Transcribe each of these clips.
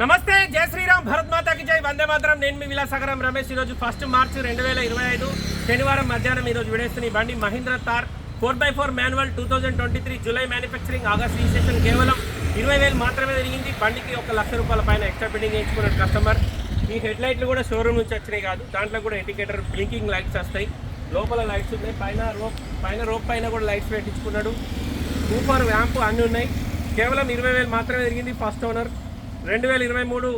నమస్తే జై శ్రీరామ్ భరత్ మాతాకి జై. వందే మాత్రం. నేను మీ విలాసగరం రమేష్. ఈరోజు ఫస్ట్ మార్చి రెండు వేల ఇరవై ఐదు శనివారం మధ్యాహ్నం ఈరోజు విడేస్తున్న ఈ బండి Mahindra Thar four by four manual two thousand twenty three July manufacturing August registration కేవలం ఇరవై వేలు మాత్రమే జరిగింది. బండికి ఒక లక్ష రూపాయల పైన ఎక్స్ట్రా బిల్డింగ్ వేయించుకున్నాడు కస్టమర్. ఈ హెడ్ లైట్లు కూడా షోరూమ్ నుంచి వచ్చినాయి కాదు. దాంట్లో కూడా ఇండికేటర్ బ్లింకింగ్ లైట్స్ వస్తాయి. లోపల లైట్స్ ఉన్నాయి. పైన రోప్ పైన రోప్ పైన కూడా లైట్స్ పెట్టించుకున్నాడు సూపర్ వ్యాంప్ అన్నీ ఉన్నాయి. కేవలం ఇరవై వేలు మాత్రమే జరిగింది ఫస్ట్ ఓనర్. రెండు వేల ఇరవై మూడు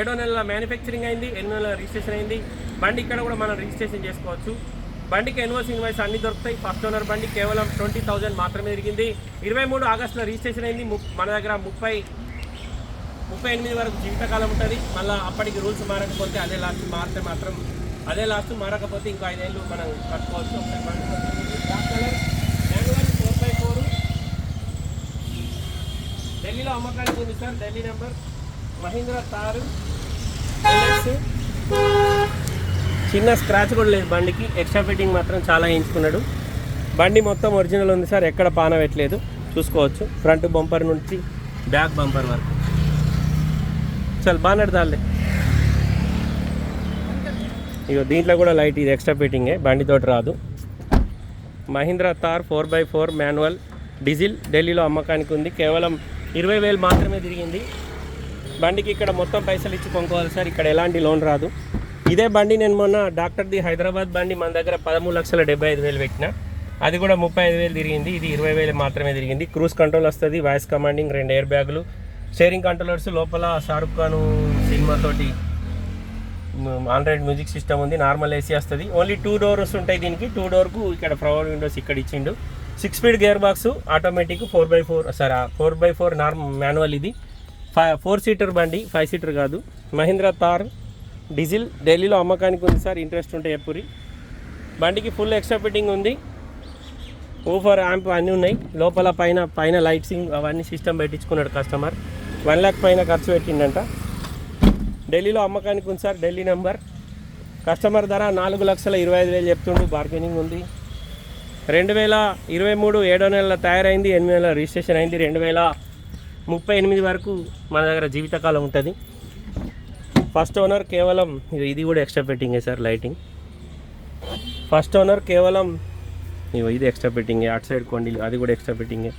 ఏడో నెలల మ్యానుఫ్యాక్చరింగ్ అయింది ఎనిమిది నెలల రిజిస్ట్రేషన్ అయింది. బండి ఇక్కడ కూడా మనం రిజిస్ట్రేషన్ చేసుకోవచ్చు. బండికి ఎన్ఓసి ఇన్వాయిస్ అన్ని దొరుకుతాయి. ఫస్ట్ ఓనర్ బండి కేవలం ట్వంటీ థౌజండ్ మాత్రమే జరిగింది ఇరవై మూడు ఆగస్టులో రిజిస్ట్రేషన్ అయింది. మన దగ్గర ముప్పై ముప్పై ఎనిమిది వరకు జీవితకాలం ఉంటుంది. మళ్ళీ అప్పటికి రూల్స్ మారకపోతే అదే లాస్ట్ మారితే మాత్రం అదే లాస్ట్ మారకపోతే ఇంకో ఐదేళ్ళు మనం కట్టుకోవచ్చు. ఫోర్ బై ఫోర్ ఢిల్లీలో అమ్మకానికి ఉంది సార్ ఢిల్లీ నెంబర్. మహీంద్రా తారు చిన్న స్క్రాచ్ కూడా లేదు బండికి. ఎక్స్ట్రా ఫిట్టింగ్ మాత్రం చాలా వేయించుకున్నాడు బండి మొత్తం ఒరిజినల్ ఉంది సార్. ఎక్కడ పాన పెట్టలేదు చూసుకోవచ్చు. ఫ్రంట్ బంపర్ నుంచి బ్యాక్ బంపర్ వరకు. చాలా బాగా నడదాలే ఇగో దీంట్లో కూడా లైట్ ఇది ఎక్స్ట్రా ఫిట్టింగే బండితోటి రాదు. Mahindra Thar four by four manual diesel ఢిల్లీలో అమ్మకానికి ఉంది. కేవలం ఇరవై వేలు మాత్రమే తిరిగింది. బండికి ఇక్కడ మొత్తం పైసలు ఇచ్చి కొనుక్కోవాలి సార్. ఇక్కడ ఎలాంటి లోన్ రాదు. ఇదే బండి నేను మొన్న డాక్టర్ది హైదరాబాద్ బండి మన దగ్గర పదమూడు లక్షల డెబ్బై ఐదు వేలు పెట్టిన. అది కూడా ముప్పై ఐదు వేలు తిరిగింది. ఇది ఇరవై వేలు మాత్రమే తిరిగింది. క్రూజ్ కంట్రోల్ వస్తుంది వాయిస్ కమాండింగ్ రెండు ఎయిర్ బ్యాగులు. షేరింగ్ కంట్రోలర్స్ లోపల షారుఖ్ ఖాన్ సినిమాతోటి ఆండ్రాయిడ్ మ్యూజిక్ సిస్టమ్ ఉంది. నార్మల్ ఏసీ వస్తుంది. ఓన్లీ టూ డోర్స్ ఉంటాయి దీనికి. టూ డోర్కు ఇక్కడ ఫ్లవర్ విండోస్ ఇక్కడ ఇచ్చిండు. Six speed gear box automatic four by four sorry four by four normal manual ఇది. ఫోర్ సీటర్ బండి ఫైవ్ సీటర్ కాదు. మహీంద్రా తార్ డీజిల్ ఢిల్లీలో అమ్మకానికి ఉంది సార్ ఇంట్రెస్ట్ ఉంటే ఎప్పురి. బండికి ఫుల్ ఎక్స్ట్రా ఫిట్టింగ్ ఉంది. ఊఫర్ యాంప్ అన్నీ ఉన్నాయి. లోపల పైన పైన లైట్సింగ్ అవన్నీ సిస్టమ్ పెట్టించుకున్నాడు కస్టమర్. వన్ ల్యాక్ పైన ఖర్చు పెట్టిండంట. ఢిల్లీలో అమ్మకానికి ఉంది సార్ ఢిల్లీ నెంబర్. కస్టమర్ ధర నాలుగు లక్షల ఇరవై ఐదు వేలు చెప్తుండు బార్గెనింగ్ ఉంది. రెండు వేల ఇరవై మూడు ఏడో నెలల తయారైంది ఎనిమిది నెలల రిజిస్ట్రేషన్ అయింది రెండు వేల ముప్పై ఎనిమిది వరకు మన దగ్గర జీవితకాలం ఉంటుంది. ఫస్ట్ ఓనర్ కేవలం ఇది- కూడా ఎక్స్ట్రా పెట్టింగే సార్ లైటింగ్ ఫస్ట్ ఓనర్ కేవలం ఇది ఎక్స్ట్రా పెట్టింగే అటు సైడ్ కొండీలు అది కూడా ఎక్స్ట్రా పెట్టింగే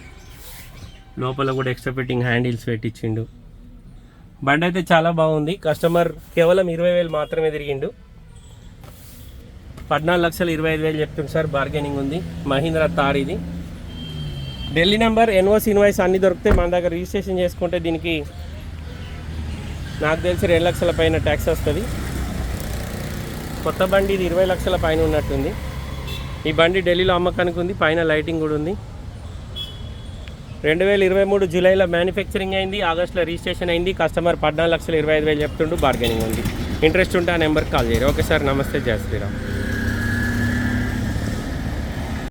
లోపల కూడా ఎక్స్ట్రా పెట్టింగ్ హ్యాండిల్స్ పెట్టించిండు. బండి అయితే చాలా బాగుంది. కస్టమర్ కేవలం ఇరవై వేలు మాత్రమే తిరిగిండు. పద్నాలుగు లక్షలు ఇరవై ఐదు వేలు చెప్తుంది సార్ బార్గెనింగ్ ఉంది. మహీంద్రా తార్ ఇది. ఢిల్లీ నెంబర్ ఎన్ఓసి ఇన్వాయిస్ అన్ని దొరికితే మన దగ్గర రిజిస్ట్రేషన్ చేసుకుంటే దీనికి నాకు తెలిసి రెండు లక్షల పైన ట్యాక్స్ వస్తుంది. కొత్త బండి ఇది ఇరవై లక్షల పైన ఉన్నట్టుంది. ఈ బండి ఢిల్లీలో అమ్మకానికి ఉంది పైన లైటింగ్ కూడా ఉంది. రెండు వేల ఇరవై మూడు జూలైలో మ్యానుఫ్యాక్చరింగ్ అయింది ఆగస్టులో రిజిస్ట్రేషన్ అయింది కస్టమర్ పద్నాలుగు లక్షల ఇరవై ఐదు వేలు చెప్తుండు బార్గెనింగ్ ఉంది. ఇంట్రెస్ట్ ఉంటే ఆ నెంబర్కి కాల్ చేయరు ఓకే సార్ నమస్తే జయ శ్రీరామ్.